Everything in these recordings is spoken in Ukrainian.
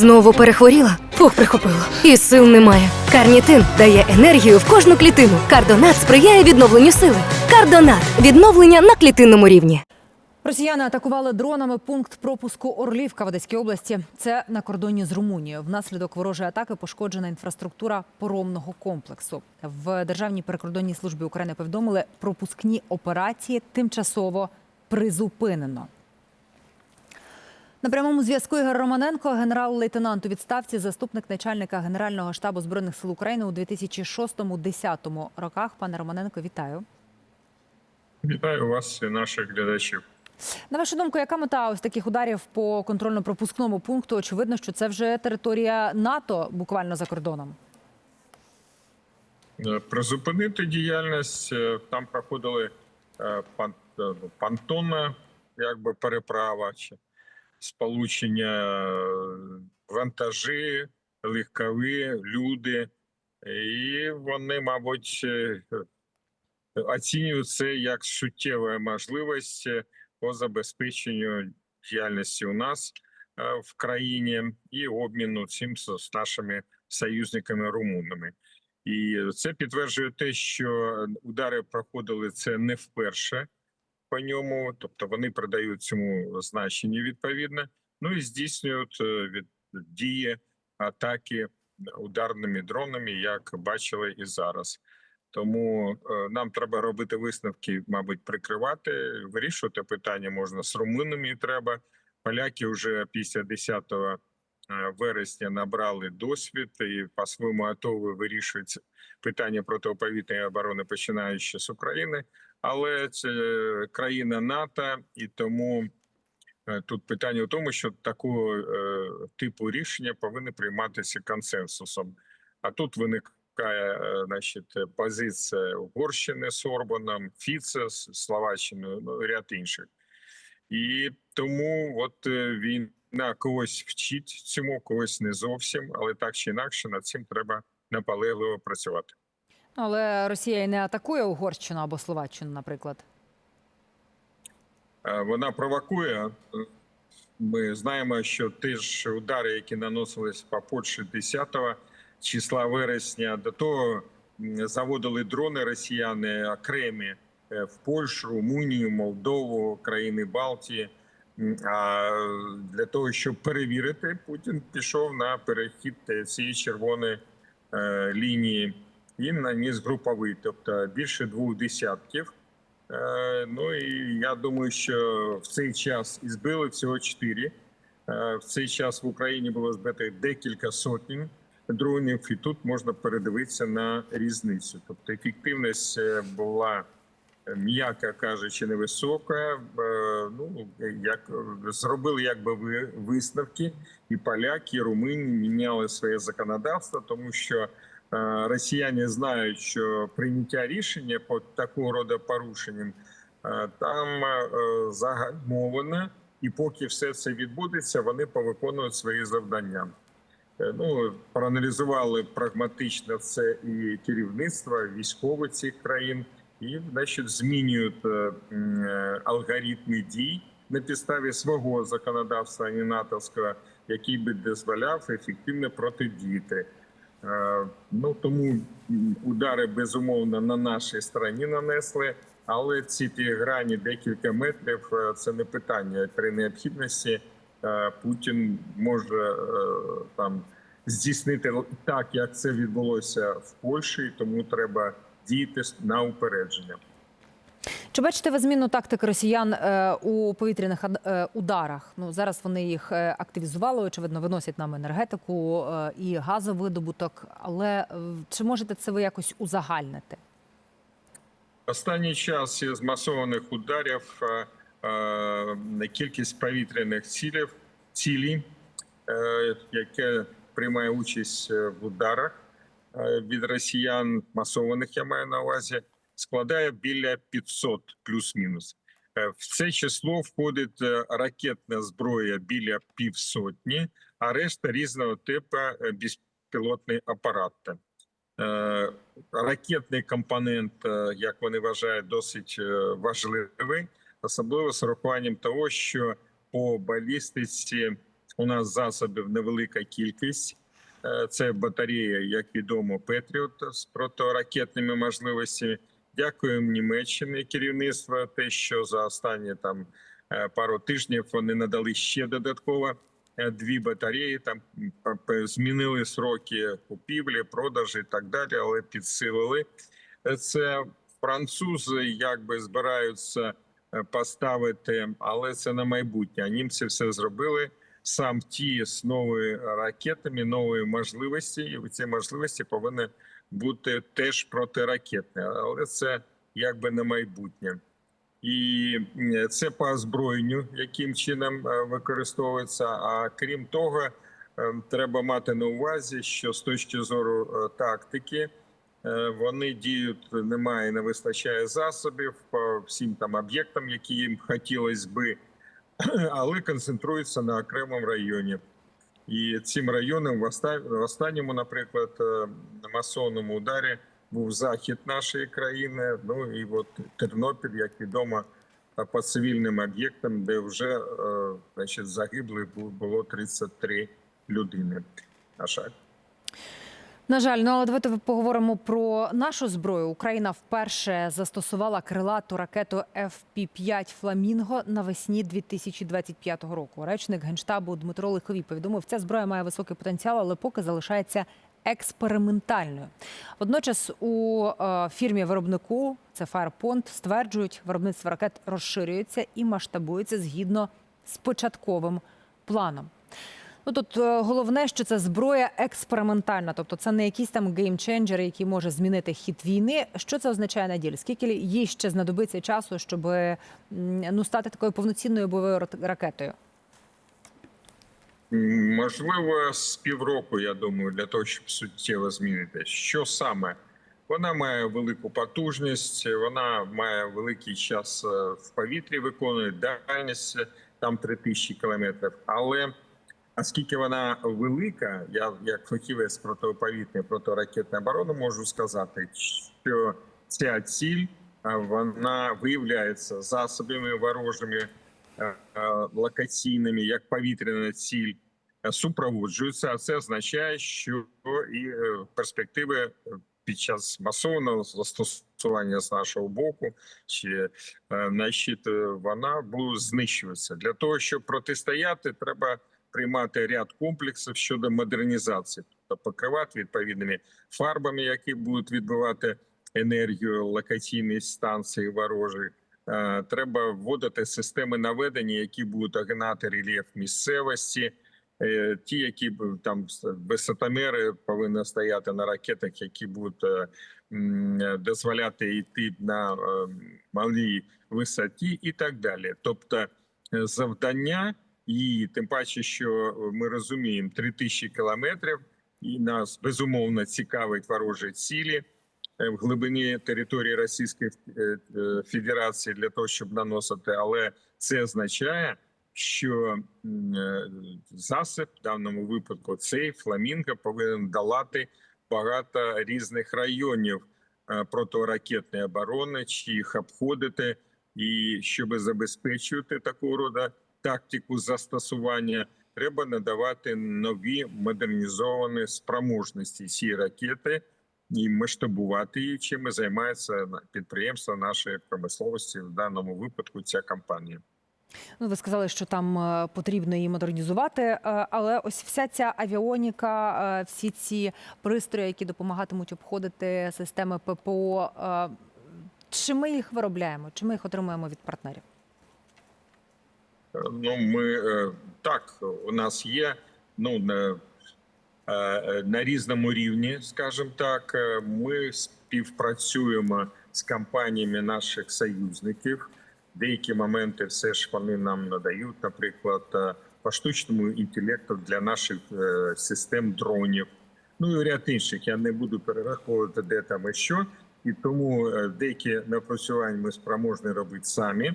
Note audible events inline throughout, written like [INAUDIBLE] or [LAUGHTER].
Знову перехворіла? Фух, прихопило. І сил немає. Карнітин дає енергію в кожну клітину. Кардонат сприяє відновленню сили. Кардонат відновлення на клітинному рівні. Росіяни атакували дронами пункт пропуску Орлівка в Одеській області. Це на кордоні з Румунією. Внаслідок ворожої атаки пошкоджена інфраструктура поромного комплексу. В Державній прикордонній службі України повідомили, пропускні операції тимчасово призупинено. На прямому зв'язку Ігор Романенко, генерал-лейтенант у відставці, заступник начальника Генерального штабу збройних сил України у 2006-2010 роках. Пане Романенко, вітаю. Вітаю вас і наших глядачів. На вашу думку, яка мета ось таких ударів по контрольно-пропускному пункту? Очевидно, що це вже територія НАТО, буквально за кордоном. Е, Призупинити діяльність е, там проходили е, ну, понтонна, якби переправа сполучення е, вантажі, легкові, люди, і вони, мабуть, е, оцінюють це як суттєва можливість е, по забезпеченню діяльності у нас в країні і обміну цим з нашими союзниками румунами. І це підтверджує те, що удари проходили це не вперше по ньому, тобто вони придають цьому значення відповідне. Ну і здійснюють е, від дії атаки ударними дронами, як бачили і зараз. Тому е, нам треба робити висновки, мабуть, прикривати, вирішувати питання можна з румунами. Треба поляки вже після 10 е, вересня набрали досвід і по-своєму готові вирішують питання протиповітряної оборони, починаючи з України. Але це країна НАТО, і тому е, тут питання в тому, що такого е, типу рішення повинні прийматися консенсусом. А тут виникає е, значить, позиція Угорщини з Орбаном, Фіце з Словаччиною, ну ряд інших. І тому от війна когось вчить цьому, когось не зовсім, але так чи інакше над цим треба наполегливо працювати. Але Росія не атакує Угорщину або Словаччину, наприклад. Е, Вона провокує. Ми знаємо, що ті ж удари, які наносились по Польщі 10 числа вересня, до того заводили дрони росіяни окремі е, в Польщу, Румунію, Молдову, країни Балтії. А для того, щоб перевірити, Путін пішов на перехід цієї червоної е, лінії. Він наніс груповий, тобто більше двох десятків. Е, Ну і я думаю, що в цей час і збили всього чотири. Е, В цей час в Україні було збито декілька сотень дронів, і тут можна передивитися на різницю. Тобто ефективність е, була, м'яко кажучи, невисока. Ну як зробили якби ви- висновки, і поляки, і румуни міняли своє законодавство, тому що. Е, Росіяни знають, що прийняття рішення по такого роду порушенням е, там е, загальмовано, і поки все це відбудеться, вони повиконують свої завдання. Е, Ну проаналізували прагматично це і керівництво, військове цих країн, і значить змінюють е, е, алгоритми дій на підставі свого законодавства, а не натовського, який би дозволяв ефективно протидіяти. Е, Ну тому удари безумовно на нашій стороні нанесли, але ці ті грані декілька метрів е, це не питання. При необхідності е, Путін може там здійснити так, як це відбулося в Польщі, тому треба діяти на упередження. Чи бачите ви зміну тактики росіян е, у повітряних е, ударах? Ну зараз вони їх е, активізували, очевидно, виносять нам енергетику і газовидобуток. Але чи можете це ви якось узагальнити? Останній час із масованих ударів кількість повітряних цілів, цілі, яке приймає участь в ударах від росіян, масованих я маю на увазі, складає біля 500 плюс-мінус. Е, В це число входить е, ракетна зброя біля півсотні, а решта різного типу е, безпілотний апарат. Ракетний компонент, як вони вважають, досить важливий, особливо з урахуванням того, що по балістиці У нас засобів невелика кількість. Це батарея, як відомо, Петріот з протиракетними можливостями. Дякуємо Німеччині керівництво. Те, що за останні там е, пару тижнів вони надали ще додатково е, дві батареї. Там змінили сроки купівлі, продажі і так далі, але підсилили це. Французи якби збираються е, поставити, але це на майбутнє. Німці все зробили. Сам ті з новими ракетами, нової можливості, і ці можливості повинні бути теж протиракетні, але це якби на майбутнє. І це по озброєнню, яким чином е, використовується. А крім того, е, треба мати на увазі, що з точки зору е, тактики вони діють, немає, не вистачає засобів по всім там об'єктам, які їм хотілося би, [CLEARS THROAT] але концентруються на окремому районі. І цим районом в оста- останньому, наприклад, е, масовному ударі був захід нашої країни. Ну і от Тернопіль, як відомо, е, по цивільним об'єктам, де вже е, значить, загиблих бу- було 33 людини. На жаль. На жаль, ну але давайте поговоримо про нашу зброю. Україна вперше застосувала крилату ракету FP-5 Фламінго навесні 2025 року. Речник генштабу Дмитро Лиховій повідомив, ця зброя має високий потенціал, але поки залишається експериментальною. Водночас у е, фірмі виробнику це Firepoint, стверджують, виробництво ракет розширюється і масштабується згідно з початковим планом. Ну тут е, головне, що це зброя експериментальна, тобто це не якийсь там геймченджер, який може змінити хід війни. Що це означає на ділі? Скільки їй ще знадобиться часу, щоб ну стати такою повноцінною бойовою ракетою? Можливо, з півроку, я думаю, для того, щоб суттєво змінити. Що саме? Вона має велику потужність, вона має великий час е, в повітрі, виконує дальність е, там 3000 кілометрів. Але оскільки вона велика, я як фахівець протиповітряної протиракетної оборони можу сказати, що ця ціль вона виявляється засобами ворожими е, е, локаційними, як повітряна ціль, е, супроводжуються. А це означає, що і перспективи під час масового застосування з нашого боку чи значить, вона буде знищуватися. Для того щоб протистояти, треба приймати ряд комплексів щодо модернізації, тобто покривати відповідними фарбами, які будуть відбивати енергію локаційної станції ворожих. Е, Треба вводити системи наведення, які будуть огинати рельєф місцевості. Е, Ті, які там висотомери повинні стояти на ракетах, які будуть е, дозволяти йти на малій висоті, і так далі. Тобто, завдання її, тим паче, що ми розуміємо 3000 кілометрів, і нас безумовно цікавить ворожі цілі е, в глибині території Російської е, е, Федерації для того, щоб наносити, але це означає, що е, засіб в даному випадку цей фламінго повинен долати багато різних районів е, протиракетної оборони, чи їх обходити, і щоб забезпечувати такого роду тактику застосування, треба надавати нові модернізовані спроможності цієї ракети і масштабувати її, чим займається підприємство нашої промисловості в даному випадку. Ця компанія. Ну, ви сказали, що там е, потрібно її модернізувати, е, але ось вся ця авіоніка, е, всі ці пристрої, які допомагатимуть обходити системи ППО. Чи ми їх виробляємо, чи ми їх отримуємо від партнерів? Ну, ми е, так, у нас є ну на, е, на різному рівні, скажімо так. Е, Ми співпрацюємо з компаніями наших союзників. Деякі моменти все ж вони нам надають, наприклад, е, по штучному інтелекту для наших е, систем дронів. Ну і ряд інших. Я не буду перераховувати, де там і що. І тому е, деякі напрацювання ми спроможні робити самі.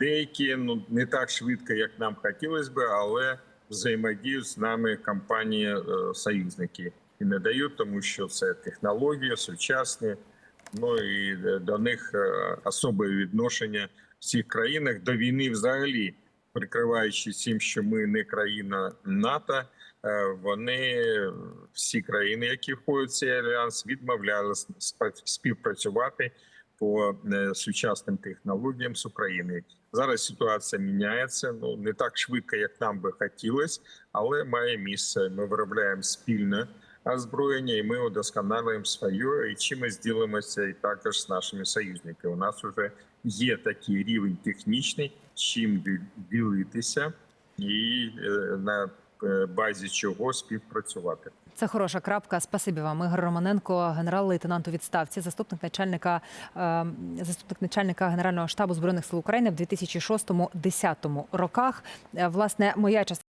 Деякі ну не так швидко, як нам хотілося би, але взаємодіють з нами компанії е, союзники і не дають, тому що це технології сучасні. Ну і е, до них е, особе відношення в цих країнах до війни взагалі прикриваючись тим, що ми не країна НАТО, вони всі країни, які входять в цей альянс, відмовлялися співпрацювати по е, сучасним технологіям з Україною. Зараз ситуація міняється. Ну не так швидко, як нам би хотілося, але має місце. Ми виробляємо спільне озброєння, і ми удосконалюємо своє, і чимось ділимося і також з нашими союзниками. У нас вже є такий рівень технічний, чим ділитися, і е, на базі чого співпрацювати. Це хороша крапка. Спасибі вам. Ігор Романенко, генерал-лейтенант у відставці, заступник начальника е, заступник начальника Генерального штабу збройних сил України в 2006-2010 роках. Е, Власне, моя частина.